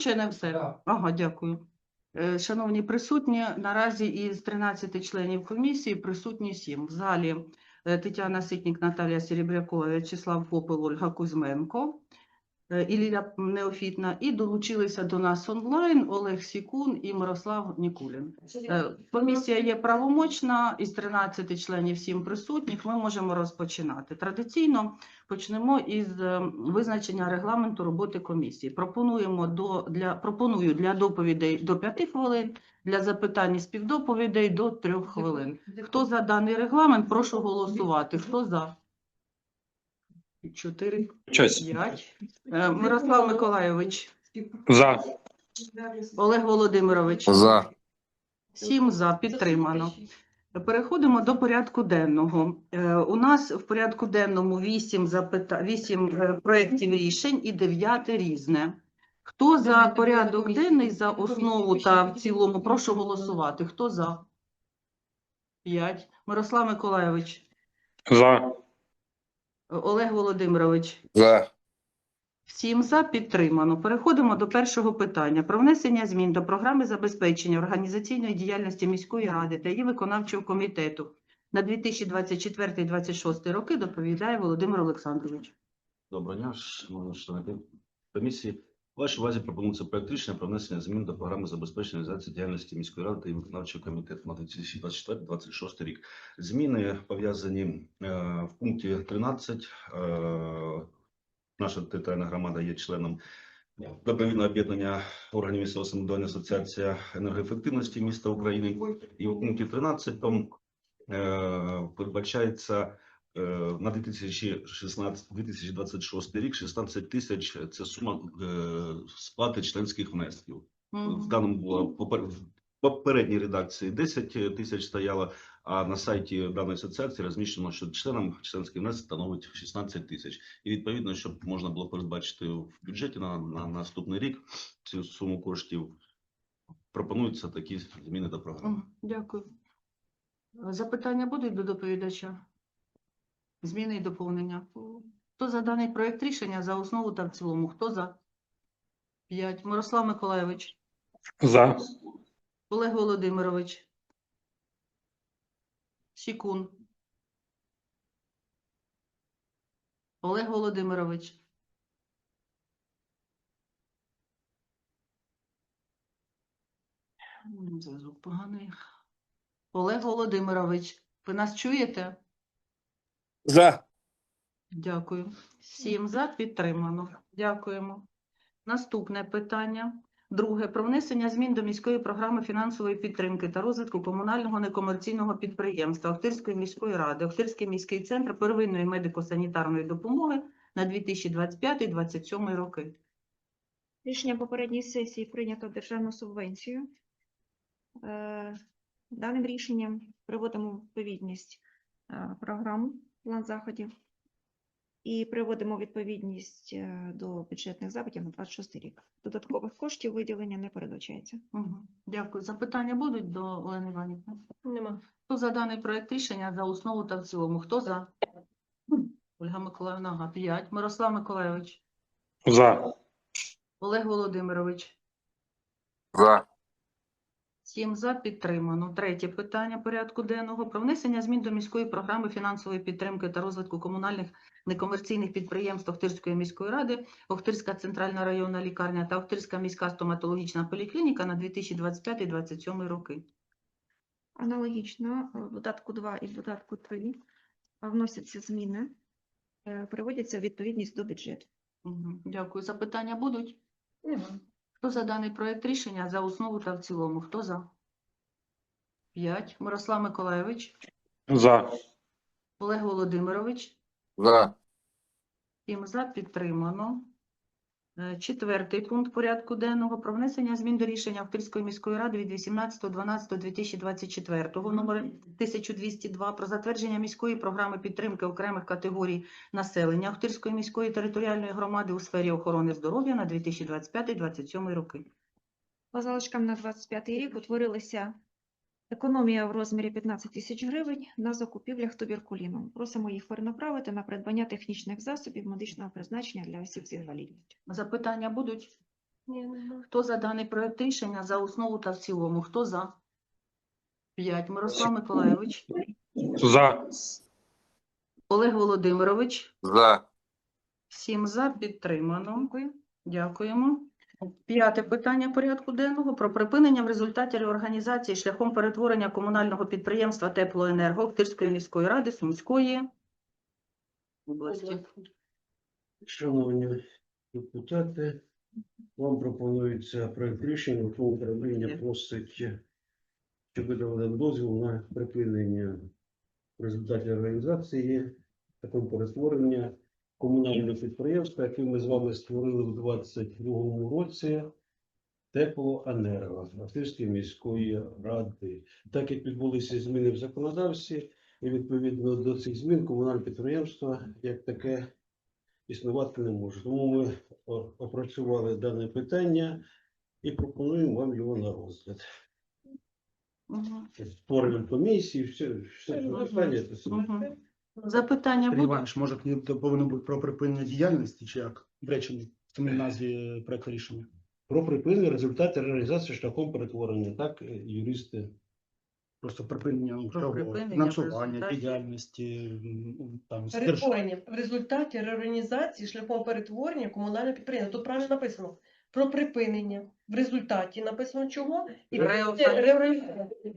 Ще не все. Ага, дякую. Е, Шановні присутні, наразі із 13 членів комісії присутні 7. В залі е, Тетяна Ситнік, Наталія Серебрякова, В'ячеслав Попел, Ольга Кузьменко і Ліля Неофітна. І долучилися до нас онлайн Олег Сікун і Мирослав Нікулін. Е, Комісія є правомочна, із 13 членів 7 присутніх. Ми можемо розпочинати. Традиційно почнемо із е, визначення регламенту роботи комісії. Пропонуємо до для пропоную для доповідей до 5 хвилин, для запитань і співдоповідей до 3 хвилин. Хто за даний регламент, прошу голосувати. Хто за? Чотири, Щось. п'ять. Е, Мирослав Миколайович, За. Олег Володимирович. За. Сім за підтримано. Переходимо до порядку денного. Е, У нас в порядку денному вісім запита... вісім е, проєктів рішень і дев'яте різне. Хто за порядок денний за основу та в цілому? Прошу голосувати. Хто за? П'ять. Мирослав Миколайович, За. Олег Володимирович. За. Всім за підтримано. Переходимо до першого питання про внесення змін до програми забезпечення організаційної діяльності міської ради та її виконавчого комітету на 2024-2026 роки. Доповідає Володимир Олександрович. Доброго дня, шановні члени комісії. Вашій увазі пропонується проект рішення про внесення змін до програми забезпечення реалізації діяльності міської ради та виконавчого комітету на 2024-2026 рік. Зміни пов'язані е, в пункті 13. Е, наша територіальна громада є членом відповідного об'єднання органів місцевого самоврядування Асоціація енергоефективності міста України. І в пункті 13 там е, передбачається Е, на 2016-2026 рік 16 тисяч – це сума е, сплати членських внесків. В даному було в попередній редакції 10 тисяч стояло, а на сайті даної асоціації розміщено, що членам членський внесок становить 16 тисяч. І відповідно, щоб можна було передбачити в бюджеті на, на наступний рік цю суму коштів, пропонуються такі зміни до програми. Дякую. Запитання будуть до доповідача? Зміни і доповнення. Хто за даний проєкт рішення за основу та в цілому? Хто за? П'ять. Мирослав Миколайович. За. Олег Володимирович. Сікун. Олег Володимирович. Зв'язок поганий. Олег Володимирович, ви нас чуєте? За. Дякую. Сім за підтримано. Дякуємо. Наступне питання. Друге. Про внесення змін до міської програми фінансової підтримки та розвитку комунального некомерційного підприємства Охтирської міської ради, Охтирський міський центр первинної медико-санітарної допомоги на 2025-2027 роки. Рішення попередньої сесії прийнято державну субвенцію. Е, Даним рішенням приводимо відповідність е, програму, план заходів і приводимо відповідність е, до бюджетних запитів на 26 рік. Додаткових коштів виділення не передбачається. Угу. Дякую. Запитання будуть до Олени Іванівни? Нема. Хто за даний проект рішення за основу та в цілому? Хто за? Ольга Миколаївна, ага, п'ять. Мирослав Миколайович. За. Олег Володимирович. За. Сім за підтримано. Третє питання порядку денного про внесення змін до міської програми фінансової підтримки та розвитку комунальних некомерційних підприємств Охтирської міської ради, Охтирська центральна районна лікарня та Охтирська міська стоматологічна поліклініка на 2025-2027 роки. Аналогічно в додатку 2 і в додатку 3 вносяться зміни, е, приводяться в відповідність до бюджету. Дякую. Запитання будуть? Хто за даний проект рішення за основу та в цілому? Хто за? П'ять. Мирослав Миколаєвич. За. Олег Володимирович. За. Всім за підтримано. Е, Четвертий пункт порядку денного про внесення змін до рішення Охтирської міської ради від 18.12.2024 номер 1202 про затвердження міської програми підтримки окремих категорій населення Охтирської міської територіальної громади у сфері охорони здоров'я на 2025-2027 роки. По залишкам на 25 рік утворилася економія в розмірі 15 тисяч гривень на закупівлях туберкуліну. Просимо їх перенаправити на придбання технічних засобів медичного призначення для осіб з інвалідністю. Запитання будуть? Ні, нема. Хто за даний проект рішення за основу та в цілому? Хто за? П'ять. Мирослав Миколайович. За. Олег Володимирович. За. Сім за. Підтримано. Дякуємо. П'яте питання порядку денного про припинення в результаті реорганізації шляхом перетворення комунального підприємства Теплоенерго Охтирської міської ради Сумської області. Шановні депутати, вам пропонується проект рішення, в управління просить, щоб видали дозвіл на припинення в результаті організації такого перетворення комунального підприємства, яке ми з вами створили в 22-му році. Теплоенерго Ахтирської міської ради. Так як відбулися зміни в законодавстві, і відповідно до цих змін комунальне підприємство як таке існувати не може. Тому ми опрацювали дане питання і пропонуємо вам його на розгляд. Мгм. Створення комісії, все, все Мгм. питання. це все. Мгм. Запитання Сергій будуть? Іванович, може то повинно бути про припинення діяльності чи як в реченні в самій назві проекту рішення? Про припинення результати реалізації шляхом перетворення. Так, е, юристи. Просто припинення ну, припинення фінансування, результаті. діяльності, м, там стирж- Перетворення в результаті реорганізації шляхом перетворення комунального підприємства. Тут правильно написано про припинення. В результаті написано чого? І Реорган- це реорганізація. Ну,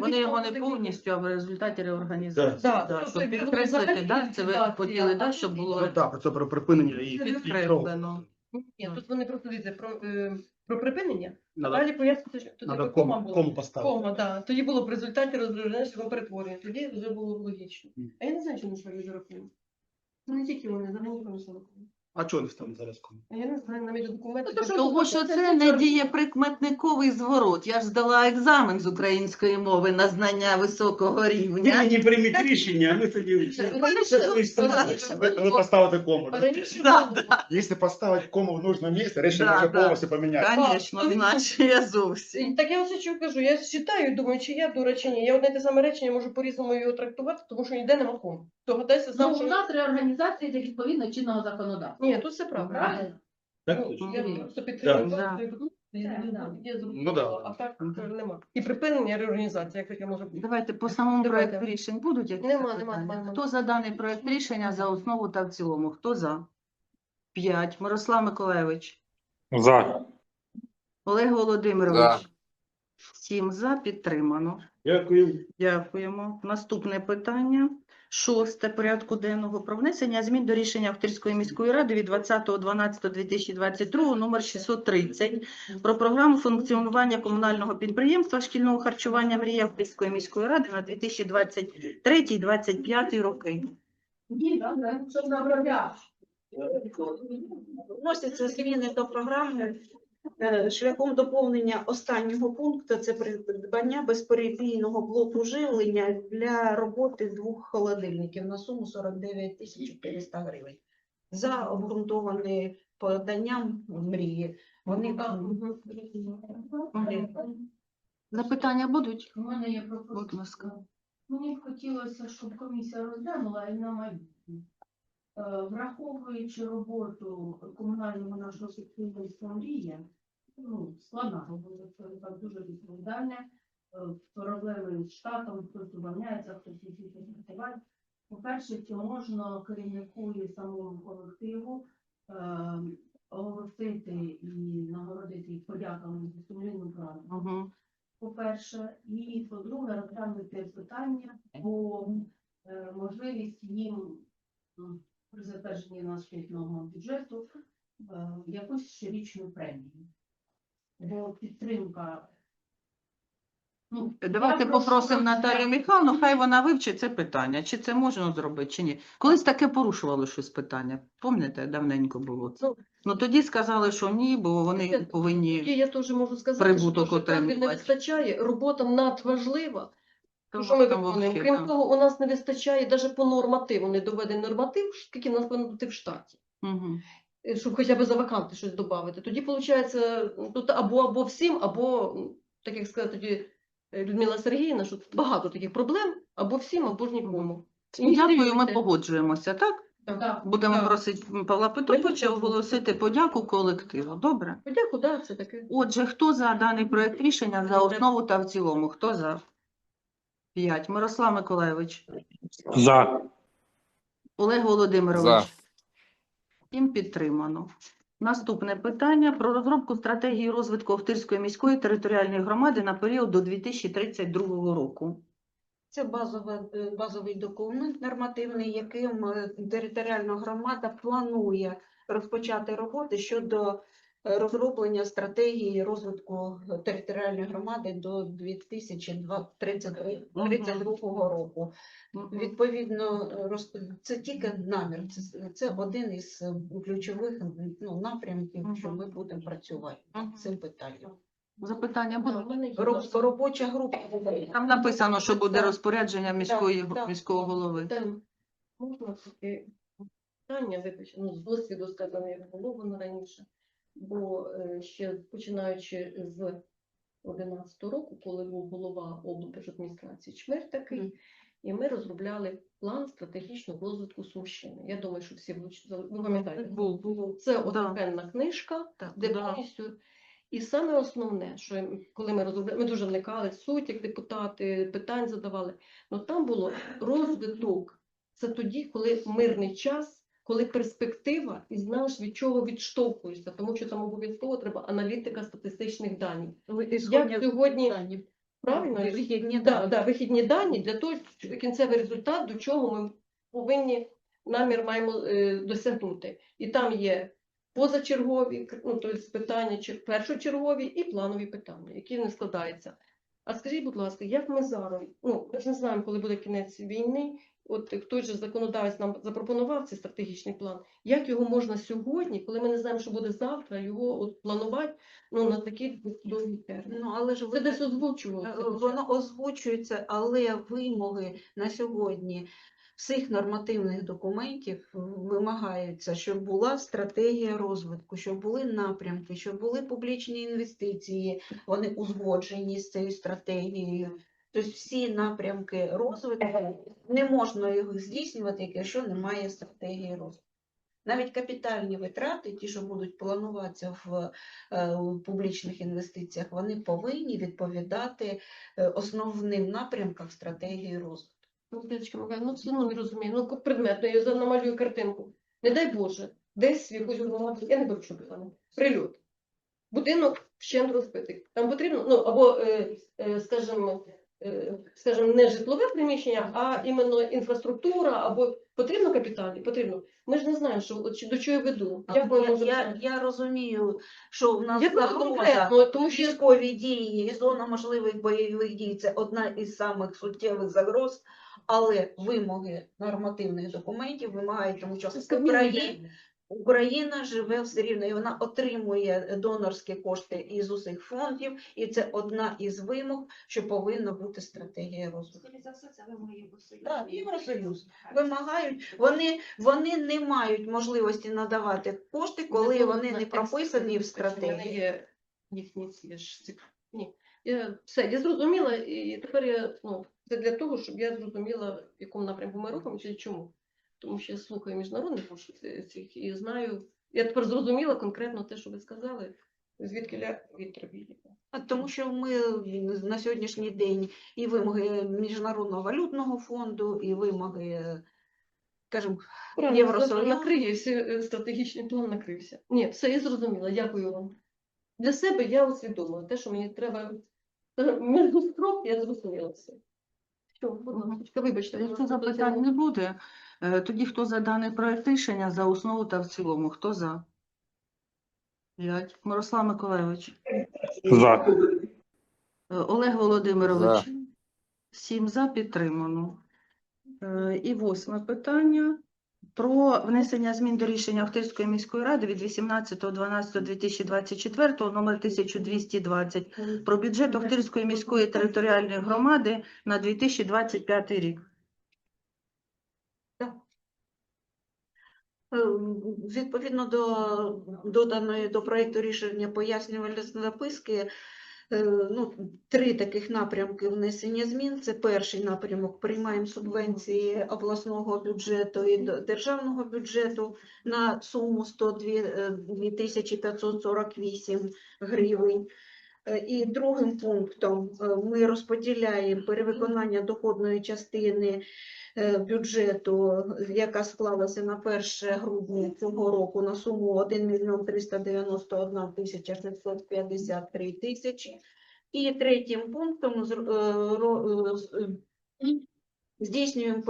Вони його не повністю, а в результаті реорганізації. Да, Да, тобто щоб від підкреслити, да, це ви хотіли, да, щоб було Ну, так, це про припинення і підкреслено. Ні, тут вони просто дивіться про, е, про припинення. Надо, Далі пояснити, що тут надо якби кому, кома була. кому поставити. Кома, да. Тоді було б в результаті розродження шляхом перетворення. Тоді вже було б логічно. Мгм. А я не знаю, чому ж люди рахують. Ну, не тільки вони, не рахує. А чого не там зараз кому? Я не знаю, навіть документи. Тому що це не дієприкметниковий зворот. Я ж здала екзамен з української мови на знання високого рівня. не прийміть рішення, а ми тоді ви, ви поставите кому. Якщо поставити кому в нужному місці, рішення може повністю поміняти. Звісно, іначе я зовсім. Так я ось що кажу, я читаю і думаю, чи я дура, чи ні. Я одне те саме речення можу по-різному його трактувати, тому що ніде нема кому. Догадайся сам, Ну, у нас реорганізація йде відповідно чинного законодавства. Ні, тут все правда. Правильно? Так, Ну, точно. я просто підтримую. Ну, да. А так е, нема. І припинення реорганізації, як таке може бути. Давайте по самому Давайте. проекту рішень будуть якісь Нема, нема, нема, нема. Хто за даний проект рішення за основу та в цілому? Хто за? П'ять. Мирослав Миколайович. За. Олег Володимирович. За. Сім за. Підтримано. Дякую. Дякуємо. Наступне питання. Шосте порядку денного про внесення змін до рішення Охтирської міської ради від 20.12.2022 номер 630 про програму функціонування комунального підприємства шкільного харчування Мрія Охтирської міської ради на 2023-2025 роки. Вносяться зміни до програми шляхом доповнення останнього пункту. Це придбання безперебійного блоку живлення для роботи двох холодильників на суму 49 тисяч 400 гривень. За обґрунтовані поданням мрії. Вони Запитання будуть? У мене є Будь ласка. Мені б хотілося, щоб комісія розглянула і на майбутнє. Е, Враховуючи роботу комунального нашого підприємства «Мрія», ну, складна робота, це так дуже відповідальне, е, проблеми з штатом, хтось звільняється, хтось їздить працювати. По-перше, чи можна керівнику і самому колективу е, оголосити і нагородити їх подяками за сумлінну працю? Угу. по-перше, і по-друге, розглянути питання по е, можливість їм при затвердженні наступного бюджету е, якусь щорічну премію. Бо підтримка. Ну, Давайте я прошу попросимо Наталію Михайловну, хай вона вивчить це питання, чи це можна зробити, чи ні. Колись таке порушувало щось питання. Пам'ятаєте, давненько було це. Ну, Ну тоді сказали, що ні, бо вони Це- повинні. І я теж можу сказати, Прибуток кадрів не вистачає, робота надважлива. То Що ми там виконуємо? Крім так. того, у нас не вистачає навіть по нормативу, не доведений норматив, скільки в нас повинно бути в штаті. Мгм. Е, щоб хоча б за ваканти щось додати. Тоді виходить тут або або всім, або так як сказала тоді е, Людмила Сергіївна, що тут багато таких проблем, або всім, або ж нікому. Дякую, ми погоджуємося, так? Так. Будемо Так. просити Павла Петровича оголосити подяку колективу. Добре? Подяку, да, це таке. Отже, хто за даний проект рішення за основу та в цілому? Хто за? П'ять. Мирослав Миколайович. За. Олег Володимирович. За. Всім підтримано. Наступне питання про розробку стратегії розвитку Охтирської міської територіальної громади на період до 2032 року. Це базова, е, базовий документ нормативний, яким е, територіальна громада планує розпочати роботи щодо розроблення стратегії розвитку територіальної громади до 2032 року. Відповідно, роз- це тільки намір, це, це один із ключових ну, напрямків, що ми будемо працювати над цим питанням. Запитання будуть? Робоча група. Там написано, що буде Так. розпорядження міської, так. міського голови. Можна таке питання, вибач, ну, з досвіду сказано, як було воно раніше. Бо е, ще починаючи з 11 року, коли був голова облдержадміністрації Чмир такий, і ми розробляли план стратегічного розвитку Сумщини. Я думаю, що всі ви пам'ятаєте. Це Да. однокенна книжка, Так, де да. повністю. І саме основне, що коли ми розробляли, ми дуже вникали суть, як депутати, питань задавали. Ну там було розвиток. Це тоді, коли мирний час, коли перспектива, і знаєш, від чого відштовхуєшся, тому що там обов'язково треба аналітика статистичних даних. Як сьогодні правильно Вихідні да, дані. да, вихідні дані для того, щоб кінцевий результат, до чого ми повинні намір маємо е, досягнути. І там є позачергові, ну, тобто питання, першочергові і планові питання, які не складаються. А скажіть, будь ласка, як ми зараз, ну, ми ж не знаємо, коли буде кінець війни, от той же законодавець нам запропонував цей стратегічний план, як його можна сьогодні, коли ми не знаємо, що буде завтра, його от планувати ну, на такий довгий термін? Ну, але ж Це ви десь озвучувалося. Е, Воно озвучується, але вимоги на сьогодні всіх нормативних документів вимагаються, щоб була стратегія розвитку, щоб були напрямки, щоб були публічні інвестиції, вони узгоджені з цією стратегією. Тобто всі напрямки розвитку не можна їх здійснювати, якщо немає стратегії розвитку. Навіть капітальні витрати, ті, що будуть плануватися в е, публічних інвестиціях, вони повинні відповідати е, основним напрямкам стратегії розвитку. Ну, ну все одно не розумію. Ну, предметно, я намалюю картинку. Не дай Боже, десь в якусь громаду, я не що питання, прильот. Будинок вщент розбитий. Там потрібно, ну, або, е, скажімо, скажімо, не житлове приміщення, а іменно інфраструктура, або потрібно капіталі? Потрібно. Ми ж не знаємо, що, от до чого я веду. Як ми я, можемо... я, я розумію, що в нас Як загроза тому що військові дії і зона можливих бойових дій це одна із самих суттєвих загроз, але вимоги нормативних документів вимагають, тому що Кабміну Україна, живе все рівно, і вона отримує донорські кошти із усіх фондів, і це одна із вимог, що повинна бути стратегія розвитку. За все, це вимоги Євросоюзу. Так, Євросоюз вимагають, вони, вони не мають можливості надавати кошти, коли вони не прописані в стратегії. є їхні ці ж Ні. Я, все, я зрозуміла, і тепер я, ну, це для того, щоб я зрозуміла, в якому напрямку ми рухаємося і чому. Тому що я слухаю міжнародних цих і знаю, я тепер зрозуміла конкретно те, що ви сказали, звідки ля віє. А Тому що ми на сьогоднішній день і вимоги Міжнародного валютного фонду, і вимоги, скажімо, Правильно, Євросоюз. завтра накриє, е, стратегічний план накрився. Ні, все, я зрозуміла, дякую вам. Для себе я усвідомила те, що мені треба е, між строк, я зрозуміла все. Що, будь ласка, вибачте, просто запитань не буде, тоді хто за даний проект рішення за основу та в цілому? Хто за? П'ять. Мирослав Миколайович. За. Е, Олег Володимирович. За. Сім за підтримано. Е, І восьме питання про внесення змін до рішення Охтирської міської ради від 18.12.2024 номер 1220 про бюджет Охтирської міської територіальної громади на 2025 рік. Е, Відповідно до доданої до проекту рішення пояснювальної записки, Е, Ну, три таких напрямки внесення змін. Це перший напрямок. Приймаємо субвенції обласного бюджету і державного бюджету на суму 102 е, 2 548 гривень. Е, І другим пунктом е, ми розподіляємо перевиконання доходної частини е, бюджету, яка склалася на 1 грудня цього року на суму 1 мільйон 391 тисяча 653 тисячі. І третім пунктом здійснюємо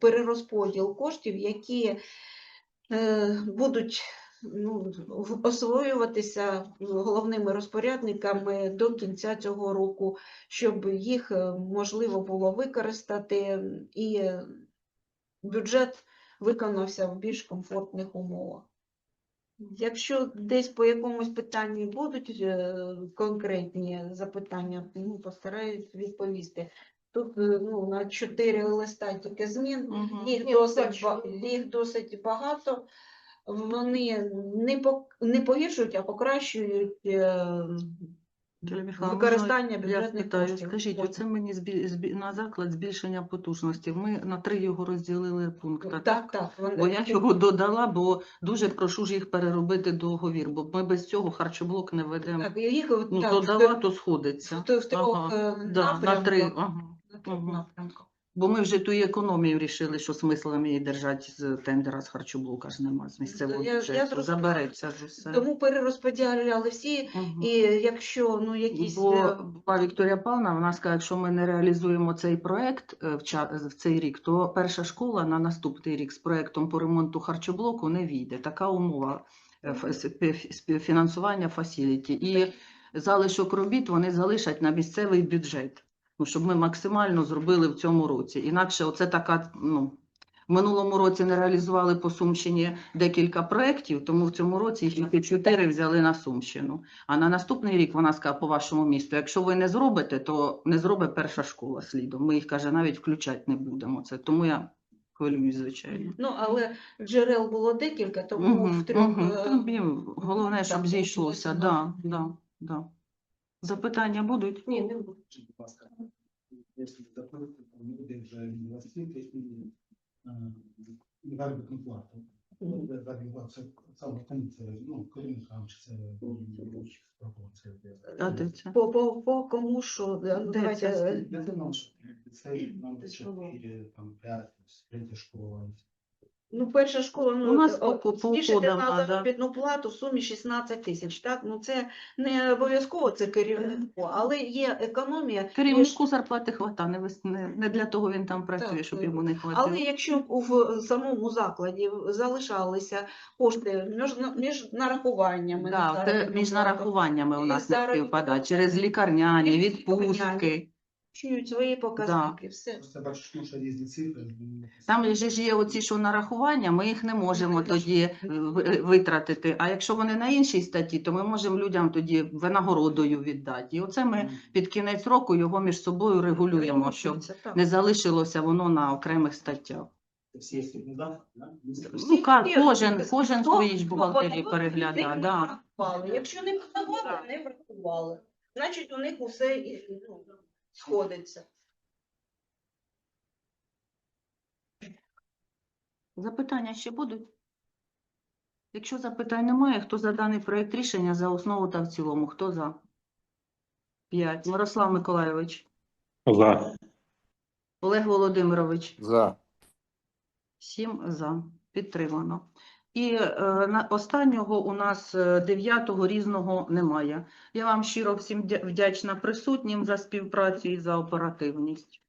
перерозподіл коштів, які будуть ну, освоюватися головними розпорядниками до кінця цього року, щоб їх е, можливо було використати і бюджет виконався в більш комфортних умовах. Якщо десь по якомусь питанні будуть е, конкретні запитання, ну, постараюсь відповісти. Тут е, ну, на чотири листа тільки змін, їх досить, їх досить багато. Вони не, по, не погіршують, а покращують е, використання Я бюджетних спитаю, коштів. скажіть, оце мені збі- збі- на заклад збільшення потужності. Ми на три його розділили пункти. Так, так. вони- Бо я його додала, бо дуже прошу ж їх переробити договір, бо ми без цього харчоблок не ведемо. Так, їх Ну, так, додала, в, то сходиться. в, в трьох Ага, е, Да, на три. Ага. На трьох Мгм. Бо ми вже ту економію рішили, що смисла її держати з тендера з харчоблока ж нема, з місцевого Я- я бюджету. зрозуміла. Забереться ж усе. Тому перерозподіляли всі, Мгм. і якщо ну, якісь Бо е, Вікторія Павловна, вона сказала, якщо ми не реалізуємо цей проект е, в ча- в цей рік, то перша школа на наступний рік з проектом по ремонту харчоблоку не війде. Така умова е, співфінансування фасіліті. І залишок робіт вони залишать на місцевий бюджет. Ну, щоб ми максимально зробили в цьому році. Інакше оце така, ну, в минулому році не реалізували по Сумщині декілька проєктів, тому в цьому році їх тільки чотири взяли на Сумщину. А на наступний рік вона сказала по вашому місту, якщо ви не зробите, то не зробить перша школа слідом. Ми їх каже, навіть включати не будемо. Це тому я хвилююсь, звичайно. ну але джерел було декілька, тому в трьох е, Головне, щоб так, зійшлося. Да, да, да. Запитання будуть? Ні, не буде. Будь ласка, якщо заходити, то люди вже від освіти і е, і заробітну плату. Ну, заробітна Це саме кому це, ну, керівникам чи це. А де це? по, по, по кому що е, ну, Де це? це нам це чотири, там п'ять, третя школа. Ну, перша школа, ну, У нас о, по- по збільшити уходам на надо. заробітну плату в сумі 16 тисяч, так? Ну, це не обов'язково це керівнику, але є економія. Керівнику зарплати хвата, не, вис- не, не для того він там працює, Так, щоб е, йому не хватило. Але якщо б в самому закладі залишалися кошти між, між нарахуваннями, на Да, заробітну між плату, нарахуваннями у і нас не співпадає. Через лікарняні, відпустки. Чують свої показники, все. Просто бачиш, ну, що різні цифри. Там же ж є оці, що нарахування, ми їх не можемо тоді е, витратити. А якщо вони на іншій статті, то ми можемо людям тоді винагородою віддати. І оце ми під кінець року його між собою регулюємо, щоб Це так. не залишилося воно на окремих статтях. Всі є да? Да? Ну, ка- Всі- кожен, всі- кожен хто- свої ж бухгалтерії переглядає. Да. врахували. Якщо не подавали, не врахували. Значить, у них усе і, ну, сходиться. Запитання ще будуть? Якщо запитань немає, хто за даний проект рішення за основу та в цілому? Хто за? П'ять. Мирослав Миколайович. За. Олег Володимирович. За. Сім за. Підтримано. І е, останнього у нас е, дев'ятого різного немає. Я вам щиро всім вдячна присутнім за співпрацю і за оперативність.